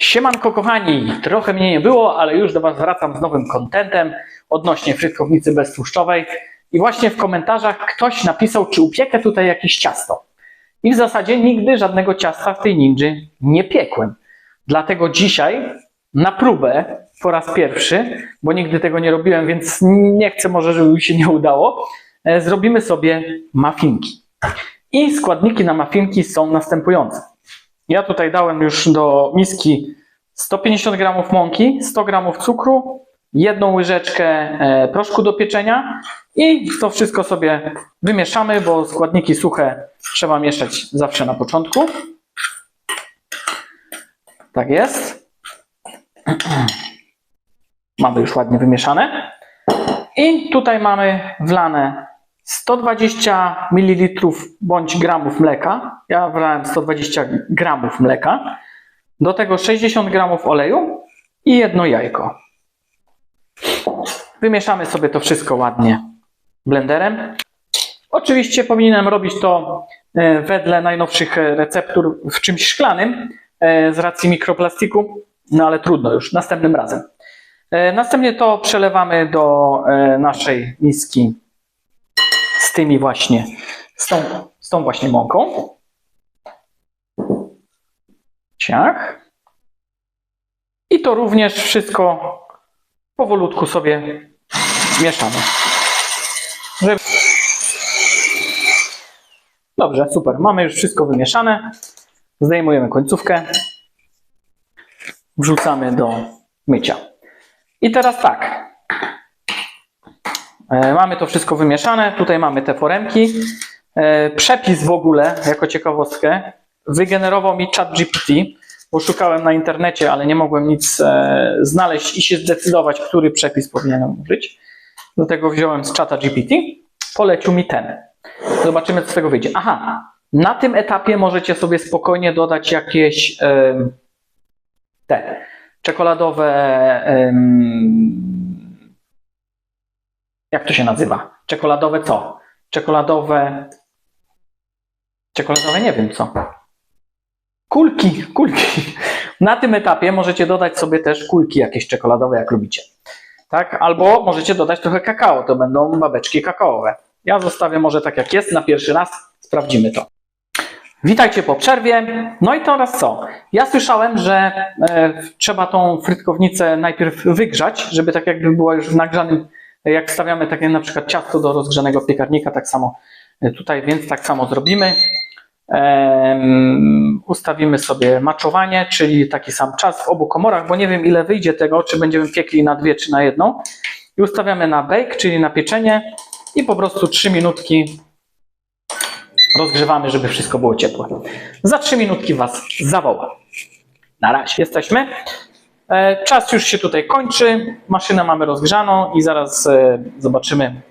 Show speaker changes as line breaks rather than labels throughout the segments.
Siemanko kochani, trochę mnie nie było, ale już do Was wracam z nowym kontentem odnośnie frytkownicy beztłuszczowej. I właśnie w komentarzach ktoś napisał, czy upiekę tutaj jakieś ciasto. I w zasadzie nigdy żadnego ciasta w tej ninży nie piekłem. Dlatego dzisiaj na próbę po raz pierwszy, bo nigdy tego nie robiłem, więc nie chcę może, żeby mi się nie udało, e, zrobimy sobie muffinki. I składniki na muffinki są następujące. Ja tutaj dałem już do miski 150 g mąki, 100 g cukru, jedną łyżeczkę e, proszku do pieczenia i to wszystko sobie wymieszamy, bo składniki suche trzeba mieszać zawsze na początku. Tak jest. Mamy już ładnie wymieszane. I tutaj mamy wlane 120 ml bądź gramów mleka. Ja wlałem 120 gramów mleka. Do tego 60 gramów oleju i jedno jajko. Wymieszamy sobie to wszystko ładnie blenderem. Oczywiście powinienem robić to e, wedle najnowszych receptur w czymś szklanym e, z racji mikroplastiku, no ale trudno już, następnym razem. E, następnie to przelewamy do naszej miski z tymi właśnie, z tą, z tą właśnie mąką. Ciach. I to również wszystko powolutku sobie mieszamy. Dobrze, super. Mamy już wszystko wymieszane. Zdejmujemy końcówkę. Wrzucamy do mycia. I teraz tak. E, mamy to wszystko wymieszane. Tutaj mamy te foremki. E, przepis w ogóle, jako ciekawostkę, wygenerował mi ChatGPT, bo szukałem na internecie, ale nie mogłem nic e, znaleźć i się zdecydować, który przepis powinienem użyć. Dlatego wziąłem z czata GPT, polecił mi ten. Zobaczymy, co z tego wyjdzie. Aha, na tym etapie możecie sobie spokojnie dodać jakieś te czekoladowe. Jak to się nazywa? Czekoladowe co? Czekoladowe. Czekoladowe nie wiem co. Kulki, kulki. Na tym etapie możecie dodać sobie też kulki jakieś czekoladowe, jak lubicie. Tak? Albo możecie dodać trochę kakao, to będą babeczki kakaowe. Ja zostawię może tak jak jest na pierwszy raz, sprawdzimy to. Witajcie po przerwie. No i teraz co? Ja słyszałem, że e, trzeba tą frytkownicę najpierw wygrzać, żeby tak jakby była już w nagrzanym, jak wstawiamy takie na przykład ciasto do rozgrzanego piekarnika, tak samo e, tutaj, więc tak samo zrobimy. Ustawimy sobie maczowanie, czyli taki sam czas w obu komorach, bo nie wiem ile wyjdzie tego, czy będziemy piekli na dwie, czy na jedną. I ustawiamy na bake, czyli na pieczenie i po prostu 3 minutki rozgrzewamy, żeby wszystko było ciepłe. Za 3 minutki Was zawoła. Na razie. Jesteśmy. E, czas już się tutaj kończy. Maszynę mamy rozgrzaną i zaraz e, zobaczymy.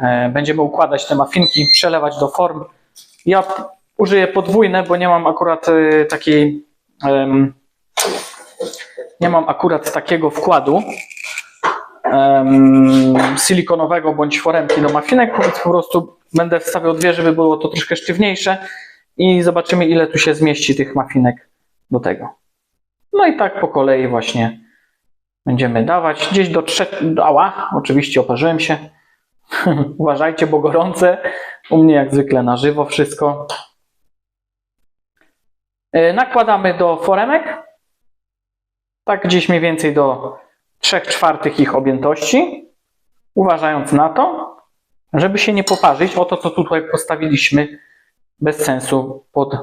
E, będziemy układać te mafinki, przelewać do form. Ja użyję podwójne, bo nie mam akurat takiej nie mam akurat takiego wkładu silikonowego bądź foremki do mafinek, więc po prostu będę wstawiał dwie, żeby było to troszkę sztywniejsze i zobaczymy ile tu się zmieści tych mafinek do tego. No i tak po kolei właśnie będziemy dawać gdzieś do trzech, ała, oczywiście oparzyłem się, uważajcie, bo gorące, u mnie jak zwykle na żywo wszystko. E, nakładamy do foremek, tak gdzieś mniej więcej do 3 czwartych ich objętości, uważając na to, żeby się nie poparzyć o to, co tutaj postawiliśmy bez sensu pod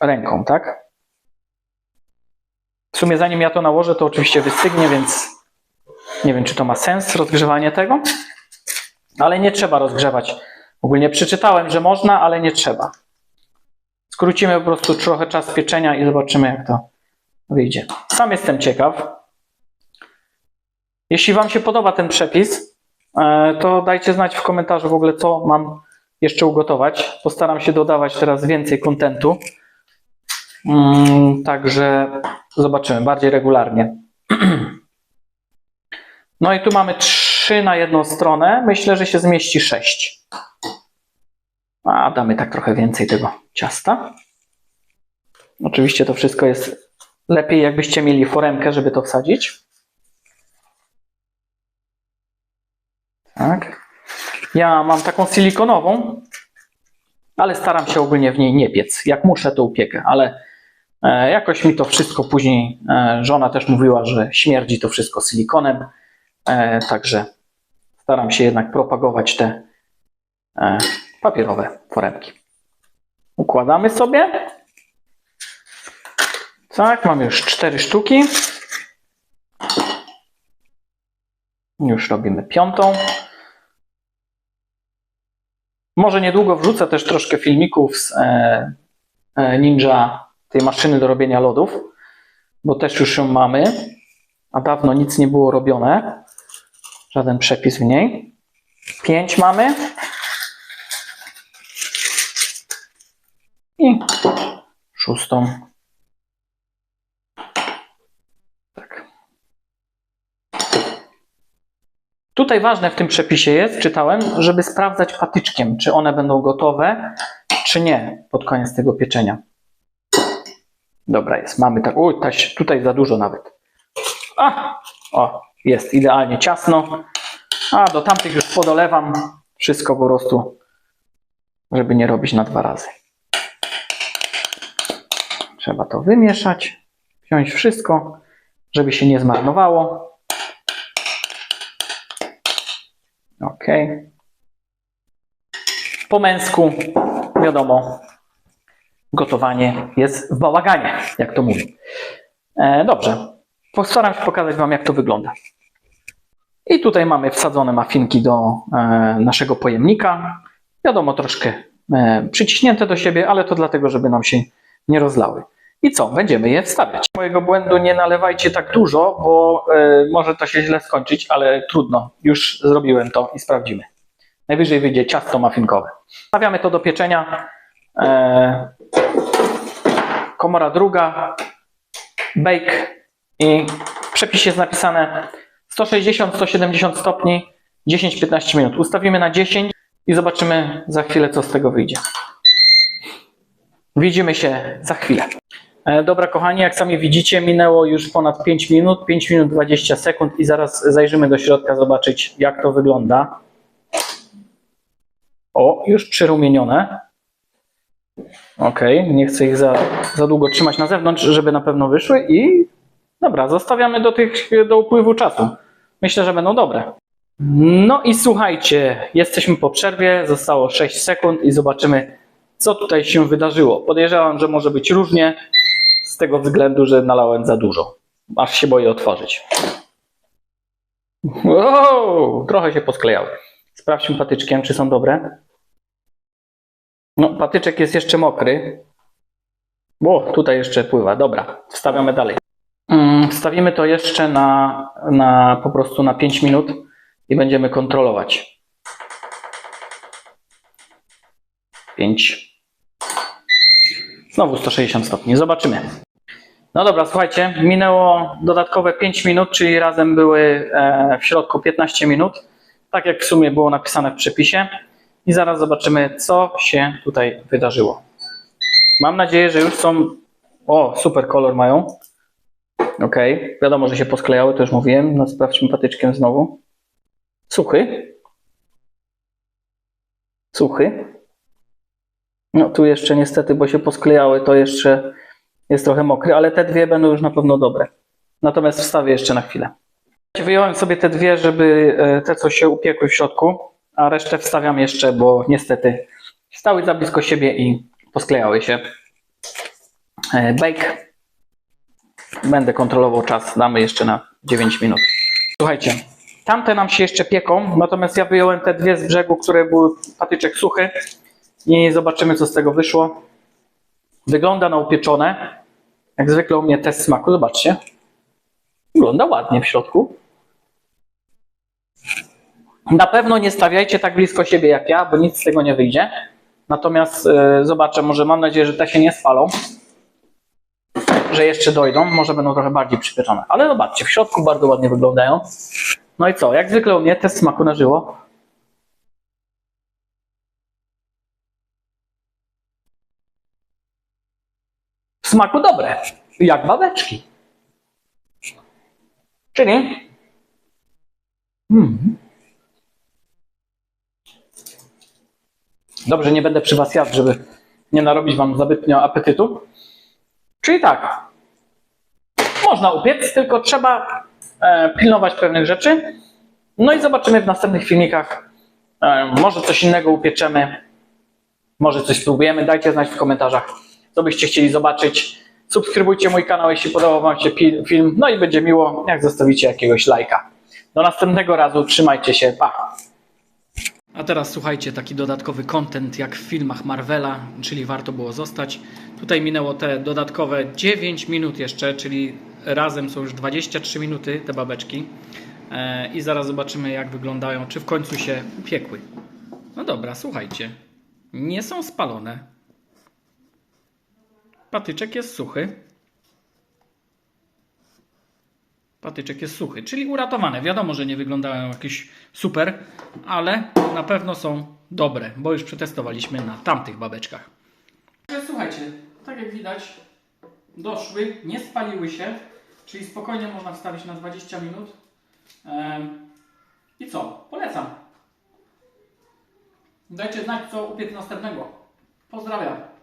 ręką, tak? W sumie zanim ja to nałożę, to oczywiście wystygnie, więc nie wiem, czy to ma sens rozgrzewanie tego, ale nie trzeba rozgrzewać. Ogólnie przeczytałem, że można, ale nie trzeba. Skrócimy po prostu trochę czas pieczenia i zobaczymy, jak to wyjdzie. Sam jestem ciekaw. Jeśli Wam się podoba ten przepis, e, to dajcie znać w komentarzu w ogóle, co mam jeszcze ugotować. Postaram się dodawać teraz więcej kontentu. Mm, także zobaczymy bardziej regularnie. No i tu mamy 3 na jedną stronę. Myślę, że się zmieści 6. A damy tak trochę więcej tego ciasta. Oczywiście to wszystko jest Lepiej jakbyście mieli foremkę, żeby to wsadzić. Tak. Ja mam taką silikonową, ale staram się ogólnie w niej nie piec. Jak muszę, to upiekę, ale jakoś mi to wszystko później, e, żona też mówiła, że śmierdzi to wszystko silikonem, e, także staram się jednak propagować te e, papierowe foremki. Układamy sobie. Tak, mam już cztery sztuki. Już robimy piątą. Może niedługo wrzucę też troszkę filmików z e, e, Ninja, tej maszyny do robienia lodów, bo też już ją mamy, a dawno nic nie było robione. Żaden przepis w niej. Pięć mamy. I szóstą. Tak. Tutaj ważne w tym przepisie jest, czytałem, żeby sprawdzać patyczkiem, czy one będą gotowe, czy nie pod koniec tego pieczenia. Dobra jest, mamy tak. Uj, taś- tutaj za dużo nawet. A, o, jest idealnie ciasno. A do tamtych już podolewam wszystko po prostu, żeby nie robić na dwa razy. Trzeba to wymieszać, wziąć wszystko, żeby się nie zmarnowało. Ok. Po męsku, wiadomo, gotowanie jest w bałaganie, jak to mówią. E, dobrze, postaram się pokazać Wam, jak to wygląda. I tutaj mamy wsadzone mafinki do e, naszego pojemnika. Wiadomo, troszkę e, przyciśnięte do siebie, ale to dlatego, żeby nam się nie rozlały. I co? Będziemy je wstawiać. Mojego błędu nie nalewajcie tak dużo, bo może to się źle skończyć, ale trudno. Już zrobiłem to i sprawdzimy. Najwyżej wyjdzie ciasto muffinkowe. Wstawiamy to do pieczenia. Komora druga, bake i w przepisie jest napisane 160-170 stopni, 10-15 minut. Ustawimy na 10 i zobaczymy za chwilę, co z tego wyjdzie. Widzimy się za chwilę. E, Dobra, kochani, jak sami widzicie, minęło już ponad 5 minut, 5 minut 20 sekund i zaraz zajrzymy do środka zobaczyć, jak to wygląda. O, już przyrumienione. Ok, nie chcę ich za, za długo trzymać na zewnątrz, żeby na pewno wyszły i dobra, zostawiamy do tych, do upływu czasu. Myślę, że będą dobre. No i słuchajcie, jesteśmy po przerwie, zostało 6 sekund i zobaczymy, co tutaj się wydarzyło. Podejrzewam, że może być różnie, z tego względu, że nalałem za dużo. Aż się boję otworzyć. Wow, trochę się posklejały. Sprawdźmy patyczkiem, czy są dobre. No, patyczek jest jeszcze mokry. O, tutaj jeszcze pływa. Dobra, wstawiamy dalej. Mm, Wstawimy to jeszcze na, na po prostu na 5 minut i będziemy kontrolować. 5. Znowu 160 stopni. Zobaczymy. No dobra, słuchajcie, minęło dodatkowe 5 minut, czyli razem były e, w środku 15 minut. Tak jak w sumie było napisane w przepisie. I zaraz zobaczymy, co się tutaj wydarzyło. Mam nadzieję, że już są. O, super kolor mają. Ok, wiadomo, że się posklejały, to już mówiłem. No, sprawdźmy patyczkiem znowu. Suchy. Suchy. No tu jeszcze niestety, bo się posklejały, to jeszcze jest trochę mokry, ale te dwie będą już na pewno dobre. Natomiast wstawię jeszcze na chwilę. Wyjąłem sobie te dwie, żeby e, te, co się upiekły w środku, a resztę wstawiam jeszcze, bo niestety stały za blisko siebie i posklejały się. E, Bake. Będę kontrolował czas, damy jeszcze na 9 minut. Słuchajcie, tamte nam się jeszcze pieką, natomiast ja wyjąłem te dwie z brzegu, które były patyczek suchy i zobaczymy, co z tego wyszło. Wygląda na upieczone. Jak zwykle u mnie test smaku, zobaczcie. Wygląda ładnie w środku. Na pewno nie stawiajcie tak blisko siebie jak ja, bo nic z tego nie wyjdzie. Natomiast e, zobaczę, może mam nadzieję, że te się nie spalą. Że jeszcze dojdą, może będą trochę bardziej przypieczone. Ale zobaczcie, w środku bardzo ładnie wyglądają. No i co, jak zwykle u mnie test smaku na żywo. W smaku dobre. jak babeczki. Czyli mm, Dobrze, nie będę przy Was jadł, żeby nie narobić Wam zbytnio apetytu. Czyli tak, można upiec, tylko trzeba e, pilnować pewnych rzeczy. No i zobaczymy w następnych filmikach. E, może coś innego upieczemy, może coś spróbujemy. Dajcie znać w komentarzach, co byście chcieli zobaczyć. Subskrybujcie mój kanał, jeśli podobał Wam się film. No i będzie miło, jak zostawicie jakiegoś lajka. Do następnego razu, trzymajcie się, pa! A teraz słuchajcie, taki dodatkowy content jak w filmach Marvela, czyli warto było zostać. Tutaj minęło te dodatkowe 9 minut jeszcze, czyli razem są już 23 minuty te babeczki. E, I zaraz zobaczymy jak wyglądają, czy w końcu się upiekły. No dobra, słuchajcie. Nie są spalone. Patyczek jest suchy. Patyczek jest suchy, czyli uratowane. Wiadomo, że nie wyglądają jakieś super, ale na pewno są dobre, bo już przetestowaliśmy na tamtych babeczkach. Słuchajcie, tak jak widać, doszły, nie spaliły się, czyli spokojnie można wstawić na 20 minut. I co? Polecam. Dajcie znać, co upiec następnego. Pozdrawiam.